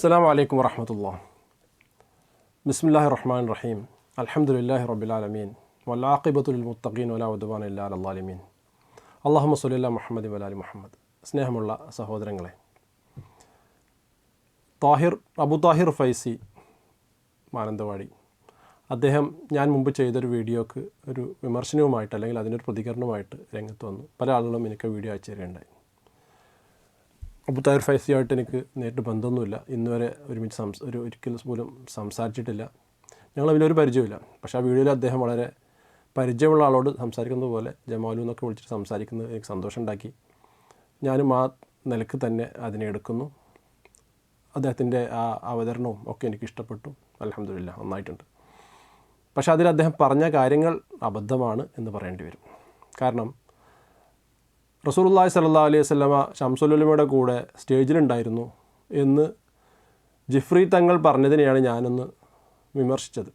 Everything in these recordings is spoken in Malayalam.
അസ്സാം വലൈക്കും വറഹമത്തുള്ള ബിസ്മില്ലാഹി റഹ്മാൻ റഹീം അൽഹംദുലില്ലാഹി റബ്ബിലാലമീൻ. വല്ലാഖിബത്തുൽ മുത്തഖീൻ വലാ ഉദ്വാൻ ഇല്ലാ അല്ലാലിമീൻ അള്ളാഹു സല്ല മുഹമ്മദ് വലാലി മുഹമ്മദ്. സ്നേഹമുള്ള സഹോദരങ്ങളെ. താഹിർ അബു താഹിർ ഫൈസി മാനന്തവാടി. അദ്ദേഹം ഞാൻ മുമ്പ് ചെയ്തൊരു വീഡിയോക്ക് ഒരു വിമർശനവുമായിട്ട് അല്ലെങ്കിൽ അതിനൊരു പ്രതികരണവുമായിട്ട് രംഗത്ത് വന്നു. പല ആളുകളും എനിക്ക് വീഡിയോ അയച്ചു തരികയുണ്ടായി. അബുത്താഹിർ ഫൈസിയായിട്ട് എനിക്ക് നേരിട്ട് ബന്ധമൊന്നുമില്ല. ഇന്ന് വരെ ഒരുമിച്ച് സംസ് ഒരു ഒരിക്കലും പോലും സംസാരിച്ചിട്ടില്ല. ഞങ്ങൾ അതിലൊരു പരിചയമില്ല പക്ഷേ ആ വീഡിയോയിൽ അദ്ദേഹം വളരെ പരിചയമുള്ള ആളോട് സംസാരിക്കുന്നത് പോലെ ജമാലു എന്നൊക്കെ വിളിച്ചിട്ട് സംസാരിക്കുന്നത് എനിക്ക് സന്തോഷമുണ്ടാക്കി ഞാനും ആ നിലയ്ക്ക് തന്നെ അതിനെ എടുക്കുന്നു. അദ്ദേഹത്തിന്റെ ആ അവതരണവും ഒക്കെ എനിക്ക് ഇഷ്ടപ്പെട്ടു. അലഹമില്ല നന്നായിട്ടുണ്ട്. പക്ഷേ അതിൽ അദ്ദേഹം പറഞ്ഞ കാര്യങ്ങൾ അബദ്ധമാണ് എന്ന് പറയേണ്ടി വരും. കാരണം റസൂലുള്ളാഹി സല്ലാ അലൈഹി വസല്ലമ ഷംസുലുലമയുടെ കൂടെ സ്റ്റേജിലുണ്ടായിരുന്നു എന്ന് ജിഫ്രി തങ്ങൾ പറഞ്ഞതിനെയാണ് ഞാനൊന്ന് വിമർശിച്ചത്.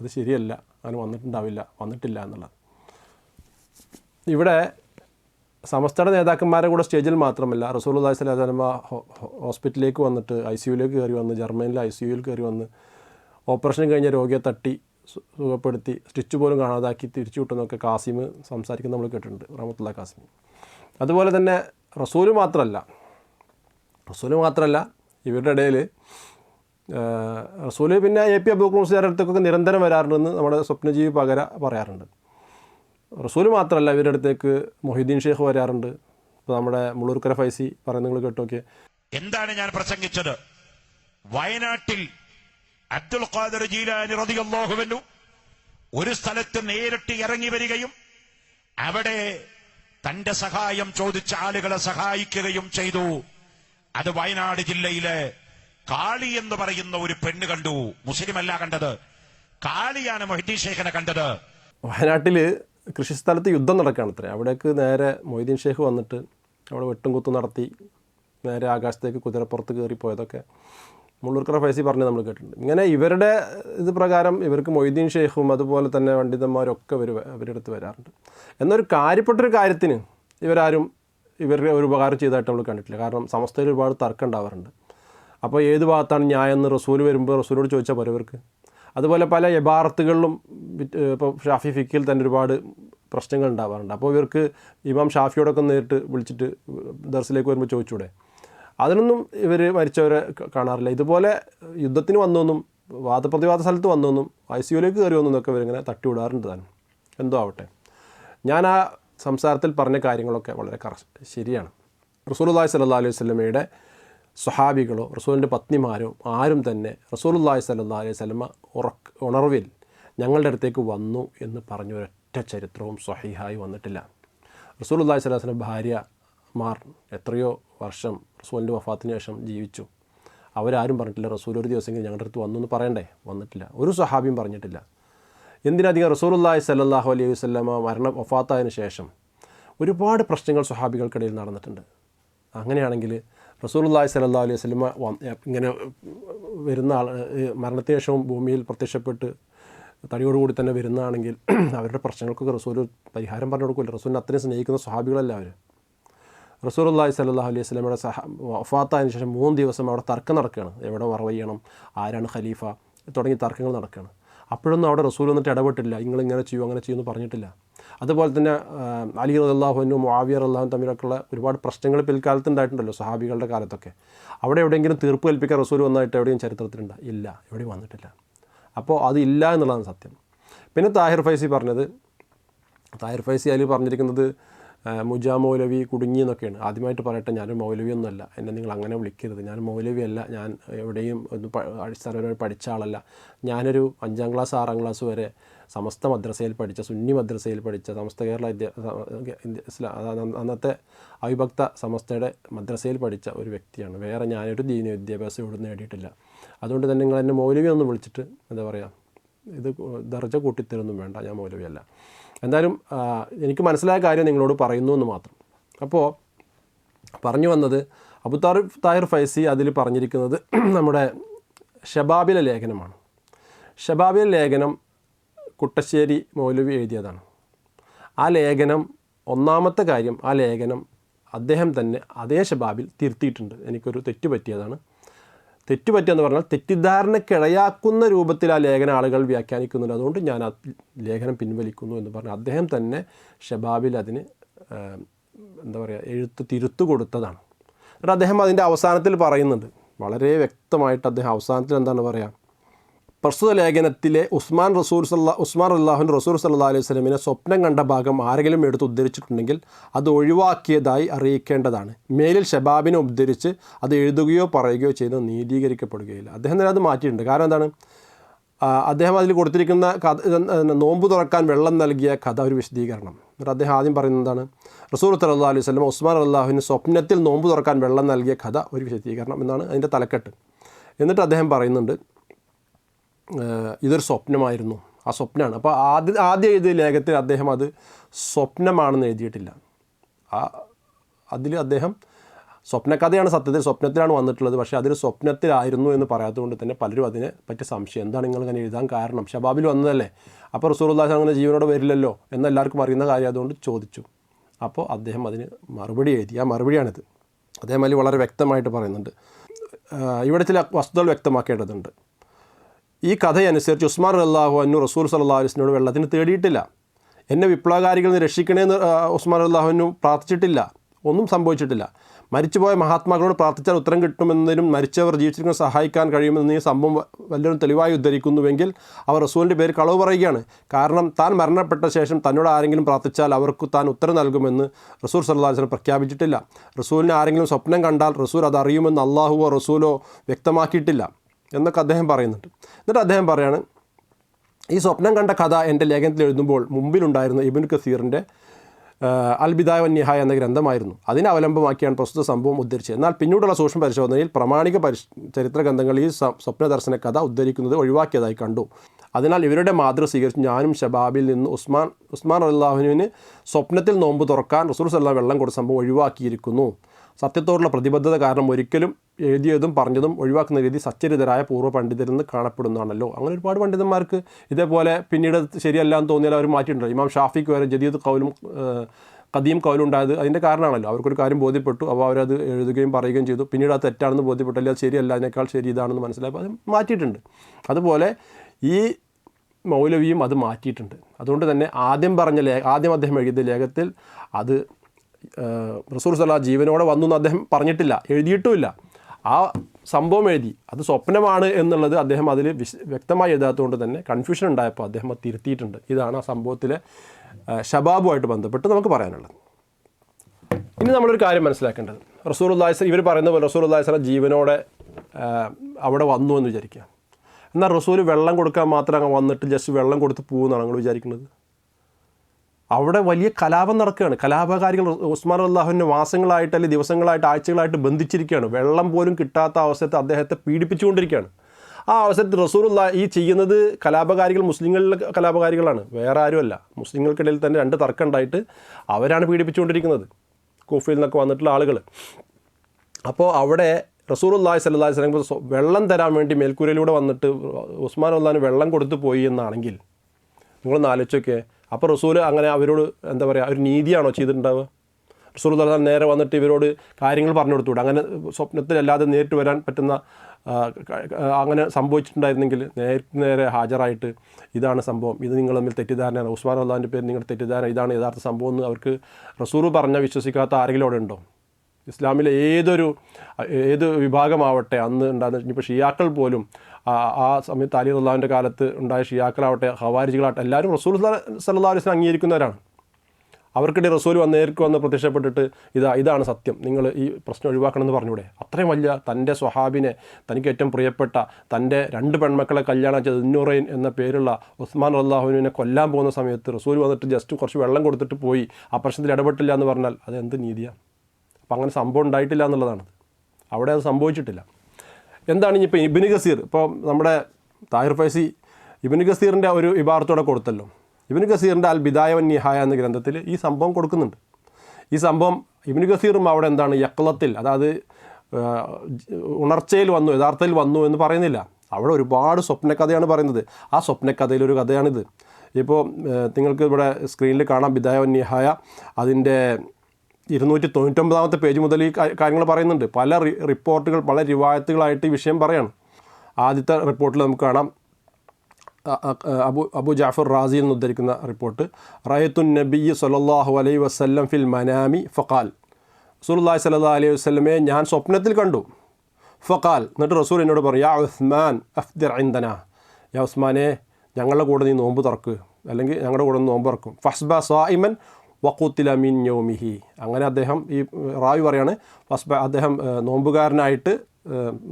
അത് ശരിയല്ല. അങ്ങനെ വന്നിട്ടുണ്ടാവില്ല. വന്നിട്ടില്ല എന്നുള്ളത്. ഇവിടെ സമസ്തയുടെ നേതാക്കന്മാരെ കൂടെ സ്റ്റേജിൽ മാത്രമല്ല റസൂലുള്ളാഹി സ്വലാ വസല്ലമ ഹോസ്പിറ്റലിലേക്ക് വന്നിട്ട് ഐ സി യുയിലേക്ക് കയറി വന്ന് ജർമ്മനിലെ ഐ സി യുയിൽ കയറി വന്ന് ഓപ്പറേഷൻ കഴിഞ്ഞ രോഗിയെ തട്ടി സുഖപ്പെടുത്തി സ്റ്റിച്ച് പോലും കാണാതാക്കി തിരിച്ചു വിട്ടെന്നൊക്കെ കാസിം സംസാരിക്കുന്ന നമ്മൾ കേട്ടിട്ടുണ്ട് റഹമത്തുള്ള കാസിം അതുപോലെ തന്നെ റസൂൽ മാത്രമല്ല റസൂൽ മാത്രമല്ല ഇവരുടെ ഇടയിൽ റസൂൽ പിന്നെ എ പി അബൂഖ് മുസ്ലിയാരുടെ അടുത്തേക്കൊക്കെ നിരന്തരം വരാറുണ്ടെന്ന് നമ്മുടെ സ്വപ്നജീവി പകര പറയാറുണ്ട്. റസൂൽ മാത്രമല്ല ഇവരുടെ അടുത്തേക്ക് മൊഹീദ്ദീൻ ഷേഖ് വരാറുണ്ട്. ഇപ്പോൾ നമ്മുടെ മുള്ളൂർക്കര ഫൈസി പറയുന്നത് നിങ്ങൾ കേട്ടോക്കെ എന്താണ് ഞാൻ പ്രസംഗിച്ചത്? വയനാട്ടിൽ അബ്ദുൽ ഖാദർ ജീലാനി റളിയല്ലാഹുവിനു ഒരു സ്ഥലത്ത് നേരിട്ട് ഇറങ്ങി വരികയും അവിടെ തന്റെ സഹായം ചോദിച്ച ആളുകളെ സഹായിക്കുകയും ചെയ്തു. അത് വയനാട് ജില്ലയിലെ കാളി എന്ന് പറയുന്ന ഒരു പെണ്ണ് കണ്ടു. മുസ്ലിം അല്ല കണ്ടത്. കാളിയാണ് മൊഹിദ്ദീൻ ഷേഖിനെ കണ്ടത്. വയനാട്ടിൽ കൃഷിസ്ഥലത്ത് യുദ്ധം നടക്കുകയാണ് അത്രേ. അവിടേക്ക് നേരെ മൊയ്തീൻ ഷേഖ് വന്നിട്ട് അവിടെ വെട്ടും കുത്തും നടത്തി നേരെ ആകാശത്തേക്ക് കുതിരപ്പുറത്ത് കയറി പോയതൊക്കെ മുള്ളൂർക്കറ ഫൈസി പറഞ്ഞ് നമ്മൾ കേട്ടിട്ടുണ്ട്. ഇങ്ങനെ ഇവരുടെ ഇത് പ്രകാരം ഇവർക്ക് മൊയ്തീൻ ഷെയ്ഖും അതുപോലെ തന്നെ പണ്ഡിതന്മാരൊക്കെ ഇവർ അടുത്ത് വരാറുണ്ട്. എന്നൊരു കാര്യപ്പെട്ടൊരു കാര്യത്തിന് ഇവരാരും ഇവരുടെ ഒരു ഉപകാരം ചെയ്തതായിട്ട് നമ്മൾ കണ്ടിട്ടില്ല. കാരണം സമസ്തയിൽ ഒരുപാട് തർക്കം ഉണ്ടാവാറുണ്ട്. അപ്പോൾ ഏത് ഭാഗത്താണ് ന്യായം എന്ന് റസൂൽ വരുമ്പോൾ റസൂലോട് ചോദിച്ചാൽ പോരെ ഇവർക്ക്? അതുപോലെ പല വിറ്റ്- ഇപ്പോൾ ഷാഫി ഫിക്കിൽ തന്നെ ഒരുപാട് പ്രശ്നങ്ങൾ ഉണ്ടാവാറുണ്ട്. അപ്പോൾ ഇവർക്ക് ഇമാം ഷാഫിയോടൊക്കെ നേരിട്ട് വിളിച്ചിട്ട് ദർസിലേക്ക് വരുമ്പോൾ ചോദിച്ചൂടെ? അതിനൊന്നും ഇവർ മരിച്ചവരെ കാണാറില്ല. ഇതുപോലെ യുദ്ധത്തിന് വന്നൊന്നും വാദപ്രതിവാദ സ്ഥലത്ത് വന്നൊന്നും ഐ സി യുലേക്ക് കയറി വന്നൊന്നൊക്കെ ഇവരിങ്ങനെ തട്ടിവിടാറുണ്ട് താൻ. എന്തോ ആവട്ടെ. ഞാൻ ആ സംസാരത്തിൽ പറഞ്ഞ കാര്യങ്ങളൊക്കെ വളരെ കറ ശരിയാണ്. റസൂലുള്ളാഹി സല്ലാ അലൈഹി സ്വലമയുടെ സ്വഹാബികളോ റസൂലിന്റെ പത്നിമാരോ ആരും തന്നെ റസൂലുള്ളാഹി സല്ലാ അലൈഹി സ്വലമ ഉറക്ക് ഉണർവിൽ ഞങ്ങളുടെ അടുത്തേക്ക് വന്നു എന്ന് പറഞ്ഞ ഒരൊറ്റ ചരിത്രവും സ്വഹീഹായി വന്നിട്ടില്ല. റസൂലുള്ളാഹി സ്വലാസിന്റെ ഭാര്യമാർ എത്രയോ വർഷം റസൂലിന്റെ വഫാത്തിന് ശേഷം ജീവിച്ചു. അവരാരും പറഞ്ഞിട്ടില്ല റസൂൽ ഒരു ദിവസമെങ്കിലും ഞങ്ങളുടെ അടുത്ത് വന്നു എന്ന് പറയണ്ടേ? വന്നിട്ടില്ല. ഒരു സ്വഹാബിയും പറഞ്ഞിട്ടില്ല. എന്തിനധികം റസൂലുള്ളാഹി സല്ലാഹു അലൈഹി വസല്ലമ മരണം വഫാത്തായതിനു ശേഷം ഒരുപാട് പ്രശ്നങ്ങൾ സ്വഹാബികൾക്കിടയിൽ നടന്നിട്ടുണ്ട്. അങ്ങനെയാണെങ്കിൽ റസൂലുള്ളാഹി സ്വല്ലല്ലാഹു അലൈഹി വസല്ലമ ഇങ്ങനെ വരുന്ന ആൾ മരണത്തിന് ശേഷവും ഭൂമിയിൽ പ്രത്യക്ഷപ്പെട്ട് തടിയോടുകൂടി തന്നെ വരുന്നതാണെങ്കിൽ അവരുടെ പ്രശ്നങ്ങൾക്കൊക്കെ റസൂൽ പരിഹാരം പറഞ്ഞു കൊടുക്കില്ല റസൂലിനെ അത്രയും സ്നേഹിക്കുന്ന സ്വഹാബികളല്ല അവർ റസൂലുള്ളാഹി സ്വല്ലല്ലാഹു അലൈഹി സ്വലമയുടെ സഹ വഫാത്തായതിനു ശേഷം മൂന്ന് ദിവസം അവിടെ തർക്കം നടക്കുകയാണ്. എവിടെ മറവയ്യണം ആരാണ് ഖലീഫ തുടങ്ങിയ തർക്കങ്ങൾ നടക്കുകയാണ്. അപ്പോഴൊന്നും അവിടെ റസൂൽ വന്നിട്ട് ഇടപെട്ടില്ല. നിങ്ങൾ ഇങ്ങനെ ചെയ്യൂ അങ്ങനെ ചെയ്യുമെന്ന് പറഞ്ഞിട്ടില്ല. അതുപോലെ തന്നെ അലി റല്ലാഹുനും മുആവിയ അള്ളാഹും തമ്മിലൊക്കെയുള്ള ഒരുപാട് പ്രശ്നങ്ങൾ പിൽക്കാലത്ത് ഉണ്ടായിട്ടുണ്ടല്ലോ സഹാബികളുടെ കാലത്തൊക്കെ. അവിടെ എവിടെയെങ്കിലും തീർപ്പ് കൽപ്പിക്കാൻ റസൂൽ വന്നായിട്ട് എവിടെയും ചരിത്രത്തിലുണ്ട്? ഇല്ല. എവിടെയും വന്നിട്ടില്ല. അപ്പോൾ അത് ഇല്ല എന്നുള്ളതാണ് സത്യം. പിന്നെ താഹിർ ഫൈസി പറഞ്ഞത് താഹിർ ഫൈസി അലി പറഞ്ഞിരിക്കുന്നത് മുജാ മൗലവി കുടുങ്ങി എന്നൊക്കെയാണ്. ആദ്യമായിട്ട് പറയട്ടെ ഞാനൊരു മൗലവിയൊന്നുമല്ല എന്നെ നിങ്ങൾ അങ്ങനെ വിളിക്കരുത്. ഞാൻ മൗലവി അല്ല. ഞാൻ എവിടെയും ഒന്ന് അടിസ്ഥാനപരമായി പഠിച്ച ആളല്ല. ഞാനൊരു അഞ്ചാം ക്ലാസ് ആറാം ക്ലാസ് വരെ സമസ്ത മദ്രസയിൽ പഠിച്ച സുന്നി മദ്രസയിൽ പഠിച്ച സമസ്ത കേരള ഇസ്ലാ അന്നത്തെ അവിഭക്ത സമസ്തയുടെ മദ്രസയിൽ പഠിച്ച ഒരു വ്യക്തിയാണ്. വേറെ ഞാനൊരു ദീന വിദ്യാഭ്യാസം ഇവിടെ നേടിയിട്ടില്ല. അതുകൊണ്ട് തന്നെ നിങ്ങൾ എന്നെ മൗലവി ഒന്ന് വിളിച്ചിട്ട് എന്താ പറയുക ഇത് ദർജ കൂട്ടിത്തരൊന്നും വേണ്ട. ഞാൻ മൗലവിയല്ല എന്തായാലും എനിക്ക് മനസ്സിലായ കാര്യം നിങ്ങളോട് പറയുന്നു എന്ന് മാത്രം. അപ്പോൾ പറഞ്ഞു വന്നത് അബു താർ താഹിർ ഫൈസി അതിൽ പറഞ്ഞിരിക്കുന്നത് നമ്മുടെ ഷബാബിലെ ലേഖനമാണ്. ഷബാബിലെ ലേഖനം കുട്ടശ്ശേരി മൗലവി എഴുതിയതാണ്. ആ ലേഖനം ഒന്നാമത്തെ കാര്യം ആ ലേഖനം അദ്ദേഹം തന്നെ അതേ ഷബാബിൽ തിരുത്തിയിട്ടുണ്ട്. എനിക്കൊരു തെറ്റ് പറ്റിയതാണ്. തെറ്റുപറ്റിയെന്ന് പറഞ്ഞാൽ തെറ്റിദ്ധാരണക്കിടയാക്കുന്ന രൂപത്തിൽ ആ ലേഖന ആളുകൾ വ്യാഖ്യാനിക്കുന്നുണ്ട്. അതുകൊണ്ട് ഞാൻ ആ ലേഖനം പിൻവലിക്കുന്നു എന്ന് പറഞ്ഞു അദ്ദേഹം തന്നെ ഷബാബിൽ അതിന് എന്താ പറയുക എഴുത്ത് തിരുത്തു കൊടുത്തതാണ്. എന്നിട്ട് അദ്ദേഹം അതിന്റെ അവസാനത്തിൽ പറയുന്നുണ്ട്. വളരെ വ്യക്തമായിട്ട് അദ്ദേഹം അവസാനത്തിൽ എന്താണ് പറയുക പ്രസ്തുത ലേഖനത്തിലെ ഉസ്മാൻ റസൂർ സല്ല ഉസ്മാൻ അള്ളാഹുൻ റസൂർ സല്ലാ അലൈഹി സ്വലമിനെ സ്വപ്നം കണ്ട ഭാഗം ആരെങ്കിലും എടുത്ത് ഉദ്ധരിച്ചിട്ടുണ്ടെങ്കിൽ അത് ഒഴിവാക്കിയതായി അറിയിക്കേണ്ടതാണ്. മേലിൽ ഷബാബിനെ ഉദ്ധരിച്ച് അത് എഴുതുകയോ പറയുകയോ ചെയ്യുന്നത് നീതീകരിക്കപ്പെടുകയില്ല. അദ്ദേഹം തന്നെ അത് മാറ്റിയിട്ടുണ്ട്. കാരണം എന്താണ്? അദ്ദേഹം അതിൽ കൊടുത്തിരിക്കുന്ന കഥ നോമ്പ് തുറക്കാൻ വെള്ളം നൽകിയ കഥ ഒരു വിശദീകരണം. എന്നിട്ട് അദ്ദേഹം ആദ്യം പറയുന്നത് എന്താണ്? റസൂൽ സല്ലാ അലൈഹി സ്വലം ഉസ്മാൻ അള്ളാഹുവിന് സ്വപ്നത്തിൽ നോമ്പ് തുറക്കാൻ വെള്ളം നൽകിയ കഥ ഒരു വിശദീകരണം എന്നാണ് അതിന്റെ തലക്കെട്ട്. എന്നിട്ട് അദ്ദേഹം പറയുന്നുണ്ട് ഇതൊരു സ്വപ്നമായിരുന്നു. ആ സ്വപ്നമാണ് അപ്പോൾ ആദ്യ ആദ്യം എഴുതിയ ലേഖത്തിൽ അദ്ദേഹം അത് സ്വപ്നമാണെന്ന് എഴുതിയിട്ടില്ല. ആ അതിൽ അദ്ദേഹം സ്വപ്നകഥയാണ് സത്യത്തിൽ സ്വപ്നത്തിലാണ് വന്നിട്ടുള്ളത്. പക്ഷേ അതൊരു സ്വപ്നത്തിലായിരുന്നു എന്ന് പറയാത്തതുകൊണ്ട് തന്നെ പലരും അതിനെ പറ്റി സംശയം. എന്താണ് നിങ്ങൾ ഇങ്ങനെ എഴുതാൻ കാരണം? ഷബാബിൽ വന്നതല്ലേ? അപ്പോൾ റസൂറുല്ലാസ് അങ്ങനെ ജീവനോടെ വരില്ലല്ലോ എന്ന് എല്ലാവർക്കും അറിയുന്ന കാര്യം അതുകൊണ്ട് ചോദിച്ചു. അപ്പോൾ അദ്ദേഹം അതിന് മറുപടി എഴുതി. ആ മറുപടിയാണിത്. അദ്ദേഹം അതിൽ വളരെ വ്യക്തമായിട്ട് പറയുന്നുണ്ട്. ഇവിടെ ചില വസ്തുതകൾ വ്യക്തമാക്കേണ്ടതുണ്ട്. ഈ കഥയനുസരിച്ച് ഉസ്മാൻ അള്ളാഹു അന്നു റസൂൽ സല്ലാ അലിസ്നോട് വെള്ളത്തിന് തേടിയിട്ടില്ല. എന്നെ വിപ്ലവകാരികളിൽ നിന്ന് രക്ഷിക്കണേന്ന് ഉസ്മാൻ അള്ളാഹുവിനു പ്രാർത്ഥിച്ചിട്ടില്ല. ഒന്നും സംഭവിച്ചിട്ടില്ല. മരിച്ചുപോയ മഹാത്മാക്കളോട് പ്രാർത്ഥിച്ചാൽ ഉത്തരം കിട്ടുമെന്നതിനും മരിച്ചവർ ജീവിച്ചിരിക്കുന്ന സഹായിക്കാൻ കഴിയുമെന്ന് ഈ സംഭവം വല്ലതും തെളിവായി ഉദ്ധരിക്കുന്നുവെങ്കിൽ അവർ റസൂലിന്റെ പേര് കളവ് പറയുകയാണ്. കാരണം താൻ മരണപ്പെട്ട ശേഷം തന്നോട് ആരെങ്കിലും പ്രാർത്ഥിച്ചാൽ അവർക്ക് താൻ ഉത്തരം നൽകുമെന്ന് റസൂൽ സല്ലാസ്ലം പ്രഖ്യാപിച്ചിട്ടില്ല. റസൂലിനെ ആരെങ്കിലും സ്വപ്നം കണ്ടാൽ റസൂൽ അത് അള്ളാഹുവോ റസൂലോ വ്യക്തമാക്കിയിട്ടില്ല. എന്നൊക്കെ അദ്ദേഹം പറയുന്നുണ്ട്. എന്നിട്ട് അദ്ദേഹം പറയാണ് ഈ സ്വപ്നം കണ്ട കഥ എന്റെ ലേഖനത്തിൽ എഴുതുമ്പോൾ മുമ്പിലുണ്ടായിരുന്ന ഇബിൻ കസീറിന്റെ അൽബിദായ വന്യഹായ എന്ന ഗ്രന്ഥമായിരുന്നു. അതിനെ അവലംബമാക്കിയാണ് പ്രസ്തുത സംഭവം ഉദ്ധരിച്ചത്. എന്നാൽ പിന്നീടുള്ള സൂക്ഷ്മ പരിശോധനയിൽ പ്രമാണിക പരിശ് ചരിത്ര ഗ്രന്ഥങ്ങൾ ഈ സ്വപ്ന ദർശന കഥ ഉദ്ധരിക്കുന്നത് ഒഴിവാക്കിയതായി കണ്ടു. അതിനാൽ ഇവരുടെ മാതൃ സ്വീകരിച്ച്. ഞാനും ഷബാബിൽ നിന്ന് ഉസ്മാൻ ഉസ്മാൻ അള്ളാഹുവിന് സ്വപ്നത്തിൽ നോമ്പ് തുറക്കാൻ റസൂർ സല്ലാ വെള്ളം കൊടുത്ത സംഭവം ഒഴിവാക്കിയിരിക്കുന്നു. സത്യത്തോടുള്ള പ്രതിബദ്ധത കാരണം ഒരിക്കലും എഴുതിയതും പറഞ്ഞതും ഒഴിവാക്കുന്ന രീതി സച്ചരിതരായ പൂർവ പണ്ഡിതരിൽ നിന്ന് കാണപ്പെടുന്നതാണല്ലോ. അങ്ങനെ ഒരുപാട് പണ്ഡിതന്മാർക്ക് ഇതേപോലെ പിന്നീട് ശരിയല്ല എന്ന് തോന്നിയാൽ അവർ മാറ്റിയിട്ടുണ്ട് ഇമാം ഷാഫിക്ക് വരെ ജദീദ് കൗലും കദീം ഖദീം കൗലും ഉണ്ടായത് അതിന്റെ കാരണമാണല്ലോ. അവർക്കൊരു കാര്യം ബോധ്യപ്പെട്ടു. അപ്പോൾ അവരത് എഴുതുകയും പറയുകയും ചെയ്തു. പിന്നീട് അത് തെറ്റാണെന്ന് ബോധ്യപ്പെട്ടു അല്ലെങ്കിൽ ശരിയല്ല. അതിനേക്കാൾ ശരി ഇതാണെന്ന് മനസ്സിലായപ്പോൾ അത് മാറ്റിയിട്ടുണ്ട്. അതുപോലെ ഈ മൗലവിയും അത് മാറ്റിയിട്ടുണ്ട്. അതുകൊണ്ട് തന്നെ ആദ്യം പറഞ്ഞ ലേ ആദ്യം അദ്ദേഹം എഴുതിയ ലേഖത്തിൽ അത് റസൂർ സലാ ജീവനോടെ വന്നു എന്ന് അദ്ദേഹം പറഞ്ഞിട്ടില്ല. എഴുതിയിട്ടുമില്ല. ആ സംഭവം എഴുതി. അത് സ്വപ്നമാണ് എന്നുള്ളത് അദ്ദേഹം അതിൽ വ്യക്തമായി എഴുതാത്തതുകൊണ്ട് തന്നെ കൺഫ്യൂഷൻ ഉണ്ടായപ്പോൾ അദ്ദേഹം അത് തിരുത്തിയിട്ടുണ്ട്. ഇതാണ് ആ സംഭവത്തിലെ ഷബാബുമായിട്ട് ബന്ധപ്പെട്ട് നമുക്ക് പറയാനുള്ളത്. ഇനി നമ്മളൊരു കാര്യം മനസ്സിലാക്കേണ്ടത്. റസൂൽ ഉല്ലാസ് ഇവർ പറയുന്ന പോലെ റസൂൽ ഉല്ലാസ്ല ജീവനോടെ അവിടെ വന്നു എന്ന് വിചാരിക്കുക. എന്നാൽ റസൂൽ വെള്ളം കൊടുക്കാൻ മാത്രം അങ്ങ് വന്നിട്ട് ജസ്റ്റ് വെള്ളം കൊടുത്ത് പോകുമെന്നാണ് നിങ്ങൾ വിചാരിക്കുന്നത്. അവിടെ വലിയ കലാപം നടക്കുകയാണ്. കലാപകാരികൾ ഉസ്മാൻ അള്ളാഹുവിന്റെ മാസങ്ങളായിട്ട് അല്ലെങ്കിൽ ദിവസങ്ങളായിട്ട് ആഴ്ചകളായിട്ട് ബന്ധിച്ചിരിക്കുകയാണ്. വെള്ളം പോലും കിട്ടാത്ത അവസരത്തെ അദ്ദേഹത്തെ പീഡിപ്പിച്ചുകൊണ്ടിരിക്കുകയാണ്. ആ അവസരത്തിൽ റസൂലുള്ള ഈ ചെയ്യുന്നത് കലാപകാരികൾ മുസ്ലിങ്ങളിലെ കലാപകാരികളാണ്. വേറെ ആരുമല്ല. മുസ്ലിങ്ങൾക്കിടയിൽ തന്നെ രണ്ട് തർക്കം ഉണ്ടായിട്ട് അവരാണ് പീഡിപ്പിച്ചുകൊണ്ടിരിക്കുന്നത്. കൂഫയിൽ നിന്നൊക്കെ വന്നിട്ടുള്ള ആളുകൾ അപ്പോൾ അവിടെ റസൂറുല്ലാഹി സല്ലാ സ്വലം വെള്ളം തരാൻ വേണ്ടി മേൽക്കൂരയിലൂടെ വന്നിട്ട് ഉസ്മാൻ അള്ളഹാന് വെള്ളം കൊടുത്തു പോയി എന്നാണെങ്കിൽ നിങ്ങളൊന്ന് ആലോചിച്ചൊക്കെ അപ്പോൾ റസൂൽ അങ്ങനെ അവരോട് എന്താ പറയുക ഒരു നീതിയാണോ ചെയ്തിട്ടുണ്ടാവുക? റസൂൽ അള്ളഹാൻ നേരെ വന്നിട്ട് ഇവരോട് കാര്യങ്ങൾ പറഞ്ഞു കൊടുത്തുകൂടെ അങ്ങനെ സ്വപ്നത്തിലല്ലാതെ നേരിട്ട് വരാൻ പറ്റുന്ന അങ്ങനെ സംഭവിച്ചിട്ടുണ്ടായിരുന്നെങ്കിൽ നേരിട്ട് നേരെ ഹാജരായിട്ട് ഇതാണ് സംഭവം. ഇത് നിങ്ങൾ തമ്മിൽ തെറ്റിദ്ധാരണയാണ്. ഉസ്മാൻ അള്ളാഹിന്റെ പേര് നിങ്ങളുടെ തെറ്റിദ്ധാരണ ഇതാണ് യഥാർത്ഥ സംഭവം എന്ന് അവർക്ക് റസൂർ പറഞ്ഞാൽ വിശ്വസിക്കാത്ത ആരെങ്കിലും അവിടെ ഉണ്ടോ? ഇസ്ലാമിലെ ഏതൊരു ഏത് വിഭാഗമാവട്ടെ അന്ന് ഉണ്ടാകുന്ന ഇനിയിപ്പോൾ ഷിയാക്കൾ പോലും ആ സമയത്ത് അലി അള്ളാഹുവിന്റെ കാലത്ത് ഉണ്ടായ ഷിയാക്കളാവട്ടെ ഹവാരിജികളാവട്ടെ എല്ലാവരും റസൂൽ സല്ലാ അലൈഹി സ്വലം അംഗീകരിക്കുന്നവരാണ്. അവർക്കിടെ റസൂൽ വന്ന് നേർക്ക് വന്ന് പ്രത്യക്ഷപ്പെട്ടിട്ട് ഇതാ ഇതാണ് സത്യം. നിങ്ങൾ ഈ പ്രശ്നം ഒഴിവാക്കണമെന്ന് പറഞ്ഞൂടെ? അത്രയും വലിയ തന്റെ സ്വഹാബിനെ തനിക്ക് ഏറ്റവും പ്രിയപ്പെട്ട തന്റെ രണ്ട് പെൺമക്കളെ കല്യാണം ചെയ്ത് ഇന്നുറൈൻ എന്ന പേരുള്ള ഉസ്മാൻ അള്ളാഹുവിനെ കൊല്ലാൻ പോകുന്ന സമയത്ത് റസൂൽ വന്നിട്ട് ജസ്റ്റ് കുറച്ച് വെള്ളം കൊടുത്തിട്ട് പോയി. ആ പ്രശ്നത്തിൽ ഇടപെട്ടില്ല എന്ന് പറഞ്ഞാൽ അത് എന്ത് നീതിയാണ് അപ്പം അങ്ങനെ സംഭവം ഉണ്ടായിട്ടില്ല എന്നുള്ളതാണ്. അവിടെ അത് സംഭവിച്ചിട്ടില്ല. എന്താണ് ഇനിയിപ്പോൾ ഇബിന് ഗസീർ ഇപ്പോൾ നമ്മുടെ താഹിർ ഫൈസി ഇബിന് ഗസീറിന്റെ ഒരു ഇബാറത്തോടെ കൊടുത്തല്ലോ. ഇബിന് ഗസീറിന്റെ അൽ ബിദായ വൻ നിഹായ എന്ന ഗ്രന്ഥത്തിൽ ഈ സംഭവം കൊടുക്കുന്നുണ്ട്. ഈ സംഭവം ഇബിന് ഗസീറും അവിടെ എന്താണ്? യക്ലത്തിൽ അതായത് ഉണർച്ചയിൽ വന്നു യഥാർത്ഥത്തിൽ വന്നു എന്ന് പറയുന്നില്ല. അവിടെ ഒരുപാട് സ്വപ്നകഥയാണ് പറയുന്നത്. ആ സ്വപ്നകഥയിൽ ഒരു കഥയാണിത്. ഇപ്പോൾ നിങ്ങൾക്ക് ഇവിടെ സ്ക്രീനിൽ കാണാം ബിദായ വൻ നിഹായ. അതിന്റെ ഇരുന്നൂറ്റി തൊണ്ണൂറ്റൊമ്പതാമത്തെ പേജ് മുതൽ ഈ കാര്യങ്ങൾ പറയുന്നുണ്ട്. പല റിപ്പോർട്ടുകൾ പല റിവായത്തുകളായിട്ട് ഈ വിഷയം പറയാണ്. ആദ്യത്തെ റിപ്പോർട്ടിൽ നമുക്ക് കാണാം. അബു അബു ജാഫർ റാസി എന്ന് ഉദ്ധരിക്കുന്ന റിപ്പോർട്ട്. റയത്തുൻ നബി സല്ലല്ലാഹു അലൈ വസല്ലം ഫിൽ മനാമി ഫക്കാൽ റസൂലുള്ളാഹി സല്ലാ അലൈഹി വസ്ലമെ ഞാൻ സ്വപ്നത്തിൽ കണ്ടു. ഫക്കാൽ എന്നിട്ട് റസൂൽ എന്നോട് പറയും യാ ഉസ്മാൻ അഫ്ദിർ ഇൻദന. യാ ഉസ്മാനെ ഞങ്ങളുടെ കൂടെ നീ നോമ്പ് തുറക്ക്. അല്ലെങ്കിൽ ഞങ്ങളുടെ കൂടെ നോമ്പ് തുറക്കും. ഫസ്ബ സായിമൻ വക്കൂത്തില മീൻ യോമിഹി. അങ്ങനെ അദ്ദേഹം ഈ റായു പറയാണ് ഫസ്ബ അദ്ദേഹം നോമ്പുകാരനായിട്ട്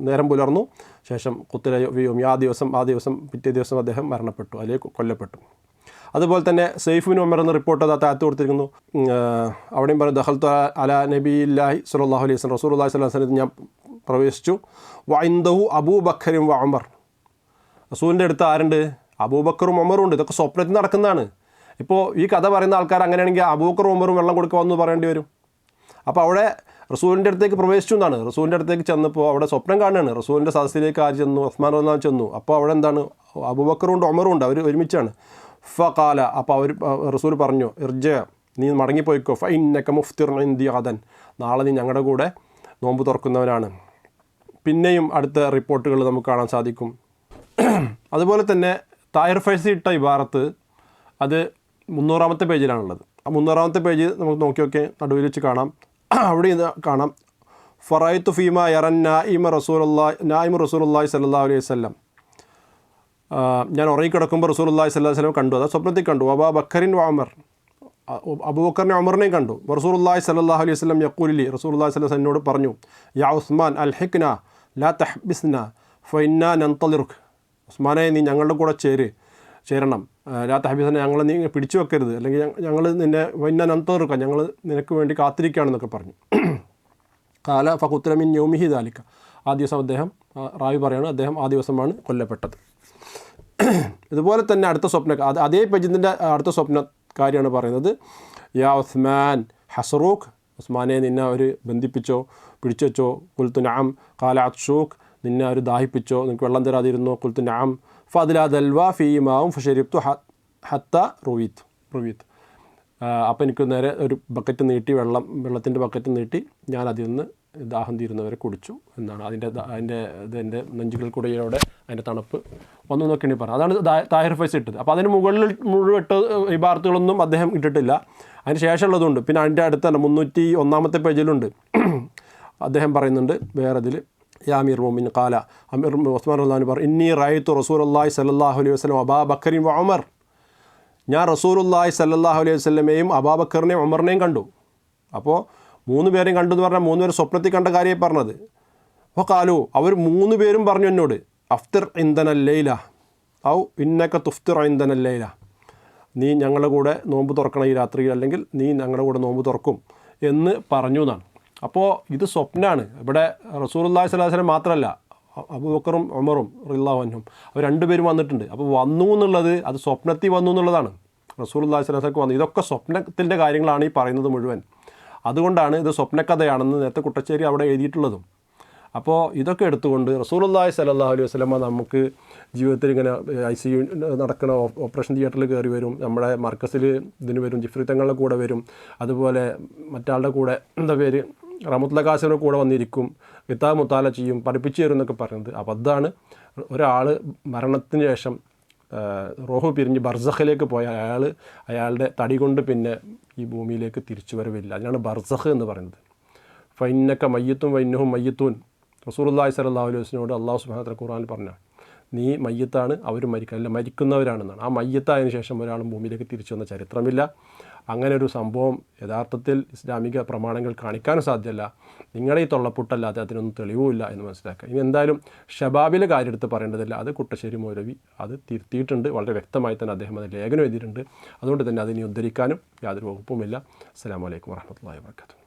നേരം പുലർന്നു. ശേഷം കുത്തില യോമി ആ ദിവസം ആ ദിവസം പിറ്റേ ദിവസം അദ്ദേഹം മരണപ്പെട്ടു അല്ലെങ്കിൽ കൊല്ലപ്പെട്ടു. അതുപോലെ തന്നെ സെയ്ഫുബിൻ ഉമർ എന്ന റിപ്പോർട്ട് അത് താഴ്ത്തു കൊടുത്തിരിക്കുന്നു. അവിടെയും പറഞ്ഞു ദഹൽത്തു അല നബി ഇല്ലാഹി സുലാഹു അലൈഹി വസല്ലം റസൂൽ അള്ളാഹി വസ്ലം ഞാൻ പ്രവേശിച്ചു. വൈന്ദഹു അബൂബക്കരും അമർ റസൂലിന്റെ അടുത്ത് ആരുണ്ട്? അബൂബക്കറും ഉമറും ഉണ്ട്. ഇതൊക്കെ സ്വപ്നത്തിൽ നടക്കുന്നതാണ്. ഇപ്പോൾ ഈ കഥ പറയുന്ന ആൾക്കാർ അങ്ങനെയാണെങ്കിൽ അബൂക്കർ ഉമറും വെള്ളം കൊടുക്കുക എന്ന് പറയേണ്ടി വരും. അപ്പോൾ അവിടെ റസൂലിന്റെ അടുത്തേക്ക് പ്രവേശിച്ചു എന്നാണ്. റസൂലിന്റെ അടുത്തേക്ക് ചെന്നപ്പോൾ അവിടെ സ്വപ്നം കാണുകയാണ്. റസൂലിന്റെ സദസ്സിലേക്ക് ആര് ചെന്നു? ഉസ്മാൻ റഹ്മാൻ ചെന്നു. അപ്പോൾ അവിടെ എന്താണ്? അബൂബക്കറും ഉണ്ട് ഉമറും ഉണ്ട്. അവർ ഒരുമിച്ചാണ്. ഫ കാല അപ്പോൾ അവർ റസൂൽ പറഞ്ഞു ഇർജ നീ മടങ്ങിപ്പോയിക്കോ. ഫ ഇന്നക്ക മുഫ്തിർ ആദൻ നാളെ നീ ഞങ്ങളുടെ കൂടെ നോമ്പ് തുറക്കുന്നവനാണ്. പിന്നെയും അടുത്ത റിപ്പോർട്ടുകൾ നമുക്ക് കാണാൻ സാധിക്കും. അതുപോലെ തന്നെ തായർ ഫൈസി ഇട്ട ഇബാറത്ത് അത് മുന്നൂറാമത്തെ പേജിലാണുള്ളത്. ആ മുന്നൂറാമത്തെ പേജ് നമുക്ക് നോക്കി നോക്കി നടുവിൽ വെച്ച് കാണാം. അവിടെ ഇത് കാണാം. ഫറായത്ത് ഫീമ യറൻ നായിമ റസൂലുള്ളാ നായിമ റസൂലുള്ളാഹി സല്ലല്ലാഹു അലൈഹി വസല്ലം. ആ, ഞാൻ ഉറങ്ങിക്കിടക്കുമ്പോൾ റസൂലുള്ളാഹി സ്വല്ലല്ലാഹു അലൈഹി വസല്ലം കണ്ടു. അതാ സ്വപ്നത്തിൽ കണ്ടു. അബാ ബക്കറിൻ വാമർ അബൂബക്കറിനെ അമറിനെയും കണ്ടു. റസൂലുള്ളാഹി സ്വല്ലല്ലാഹു അലൈഹി വസല്ലം യക്കൂലി അലൈഹി വസല്ലം എന്നോട് പറഞ്ഞു യാ ഉസ്മാൻ അൽ ഹിക്ന ലാ തഹ്ബിസ്ന ഫഇന്നാ നൻതളിറുക് ഉസ്മാനെ നീ ഞങ്ങളുടെ കൂടെ ചേര് ചേരണം. ലാ തന്നെ ഞങ്ങളെ നീ പിടിച്ചു വെക്കരുത്. അല്ലെങ്കിൽ ഞങ്ങൾ നിന്നെ വന്ന നൻതളിറുക്ക ഞങ്ങൾ നിനക്ക് വേണ്ടി കാത്തിരിക്കുകയാണെന്നൊക്കെ പറഞ്ഞു. കാല ഫകുത്തലമിൻ യോമിഹി ദാലിക്ക. ആ ദിവസം അദ്ദേഹം റാവി പറയാണ് അദ്ദേഹം ആ ദിവസമാണ് കൊല്ലപ്പെട്ടത്. ഇതുപോലെ തന്നെ അടുത്ത സ്വപ്ന അത് പജിന്തിന്റെ അടുത്ത സ്വപ്ന കാര്യമാണ് പറയുന്നത്. യാ ഉസ്മാൻ ഹസറൂഖ് ഉസ്മാനെ നിന്നെ അവർ ബന്ധിപ്പിച്ചോ പിടിച്ചു വെച്ചോ കുൽത്തു നാം കാല അത്ഷൂഖ് നിന്നെ അവർ ദാഹിപ്പിച്ചോ നിനക്ക് വെള്ളം തരാതിരുന്നോ കുൽത്തു നാം ഫതില ദൽവ ഫീമാവും ഫഷരിപ്തു ഹത്ത റുവീത്ത് റുവീത്ത് അപ്പോൾ എനിക്ക് നേരെ ഒരു ബക്കറ്റ് നീട്ടി വെള്ളം വെള്ളത്തിന്റെ ബക്കറ്റ് നീട്ടി ഞാൻ അതിൽ നിന്ന് ദാഹം തീരുന്നവരെ കുടിച്ചു എന്നാണ്. അതിന്റെ അതിന്റെ ഇതിന്റെ നെഞ്ചുകൾ കുടയിലൂടെ അതിന്റെ തണുപ്പ് വന്നു എന്നൊക്കെയാണ് പറഞ്ഞത് അതാണ് താഹിർ ഫൈസ് ഇട്ടത്. അപ്പോൾ അതിന് മുകളിൽ മുഴുവൻ ഇട്ട ഇബാർത്തുകളൊന്നും അദ്ദേഹം ഇട്ടിട്ടില്ല. അതിന് ശേഷമുള്ളതുണ്ട് പിന്നെ അതിന്റെ അടുത്ത് തന്നെ മുന്നൂറ്റി ഒന്നാമത്തെ പേജിലുണ്ട്. അദ്ദേഹം പറയുന്നുണ്ട് വേറെ ഇതിൽ യാ അമീർ മോമിൻ കാല അമീർ ഉസ്മാൻ റഹ്ലാൻ പറഞ്ഞു ഇന്നി റായത്തു റസൂൽ അള്ളാഹി സല്ലാഹു അലൈഹി വസ്ലം അബാ ബക്കറിൻ വ ഉമർ ഞാൻ റസൂലുല്ലാഹി സല്ലല്ലാഹു അലൈഹി വസല്ലമയും അബാബക്കറിനെയും ഉമറിനെയും കണ്ടു. അപ്പോൾ മൂന്ന് പേരെയും കണ്ടു എന്ന് പറഞ്ഞാൽ മൂന്ന് പേര് സ്വപ്നത്തിൽ കണ്ട കാര്യമായി പറഞ്ഞത്. അപ്പോൾ കാലു അവർ മൂന്ന് പേരും പറഞ്ഞു എന്നോട് അഫ്തിർ ഇന്ധനല്ലയില ഔ ഇന്നക്ക തുഫ്തിർ ഇന്ധനല്ലയില നീ ഞങ്ങളുടെ കൂടെ നോമ്പ് തുറക്കണം ഈ രാത്രിയിൽ അല്ലെങ്കിൽ നീ ഞങ്ങളുടെ കൂടെ നോമ്പ് തുറക്കും എന്ന് പറഞ്ഞു എന്നാണ്. അപ്പോൾ ഇത് സ്വപ്നമാണ് ഇവിടെ റസൂലുല്ലാഹി സ്വലാഹു വസ്ലം മാത്രമല്ല അബുബക്കറും ഉമറും റില്ലാഹുനും അവർ രണ്ടുപേരും വന്നിട്ടുണ്ട്. അപ്പോൾ വന്നു എന്നുള്ളത് അത് സ്വപ്നത്തിൽ വന്നു എന്നുള്ളതാണ്. റസൂലുല്ലാഹി സ്വലാഹു വന്നു. ഇതൊക്കെ സ്വപ്നത്തിന്റെ കാര്യങ്ങളാണ് ഈ പറയുന്നത് മുഴുവൻ. അതുകൊണ്ടാണ് ഇത് സ്വപ്നകഥയാണെന്ന് നേരത്തെ കുട്ടശ്ശേരി അവിടെ എഴുതിയിട്ടുള്ളതും. അപ്പോൾ ഇതൊക്കെ എടുത്തുകൊണ്ട് റസൂലുള്ളാഹി സ്വല്ലല്ലാഹു അലൈഹി വസ്ലമ നമുക്ക് ജീവിതത്തിൽ ഇങ്ങനെ ഐ സി യു നടക്കണ ഓപ്പറേഷൻ തിയേറ്ററിൽ കയറി വരും. നമ്മുടെ മർക്കസിൽ ഇതിന് വരും ജിഫ്രി തങ്ങളുടെ കൂടെ വരും. അതുപോലെ മറ്റാളുടെ കൂടെ എന്താ പേര്? കാസിന്റെ കൂടെ വന്നിരിക്കും ഇത്താ മുത്താല ചെയ്യും പഠിപ്പിച്ചു തരും എന്നൊക്കെ പറയുന്നത്. അപ്പോൾ അതാണ് ഒരാൾ മരണത്തിന് ശേഷം റോഹു പിരിഞ്ഞ് ബർസഖിലേക്ക് പോയ അയാൾ അയാളുടെ തടി കൊണ്ട് പിന്നെ ഈ ഭൂമിയിലേക്ക് തിരിച്ചു വരവില്ല. അതിനാണ് ബർസഖ് എന്ന് പറയുന്നത്. ഫൈനക്ക മയ്യത്തും വൈനഹും മയ്യത്തൂൻ. റസൂലുള്ളാഹി സലാഹു അലൈഹി വസല്ലമയോട് അള്ളാഹു വതആല ഖുർആനിൽ പറഞ്ഞ നീ മയ്യത്താണ് അവർ മരിക്കുക അല്ല മരിക്കുന്നവരാണെന്നാണ്. ആ മയ്യത്തായതിനു ശേഷം ഒരാളും ഭൂമിയിലേക്ക് തിരിച്ചു വന്ന ചരിത്രമില്ല. അങ്ങനെ ഒരു സംഭവം യഥാർത്ഥത്തിൽ ഇസ്ലാമിക പ്രമാണങ്ങൾ കാണിക്കാനും സാധ്യമല്ല. നിങ്ങളെ ഈ തൊള്ളപ്പുട്ടല്ലാതെ അതിനൊന്നും തെളിവുമില്ല എന്ന് മനസ്സിലാക്കുക. ഇനി എന്തായാലും ഷബാബിലെ കാര്യം എടുത്ത് പറയേണ്ടതില്ല. അത് കുട്ടശ്ശേരി മൗലവി അത് തിരുത്തിയിട്ടുണ്ട്. വളരെ വ്യക്തമായി തന്നെ അദ്ദേഹം അത് ലേഖനം എഴുതിയിട്ടുണ്ട്. അതുകൊണ്ട് തന്നെ അതിനെ ഉദ്ധരിക്കാനും യാതൊരു വകുപ്പുമില്ല. അസ്സാം വലൈക്കും വാഹമത്തല്ലാ വാബർക്കാത്തു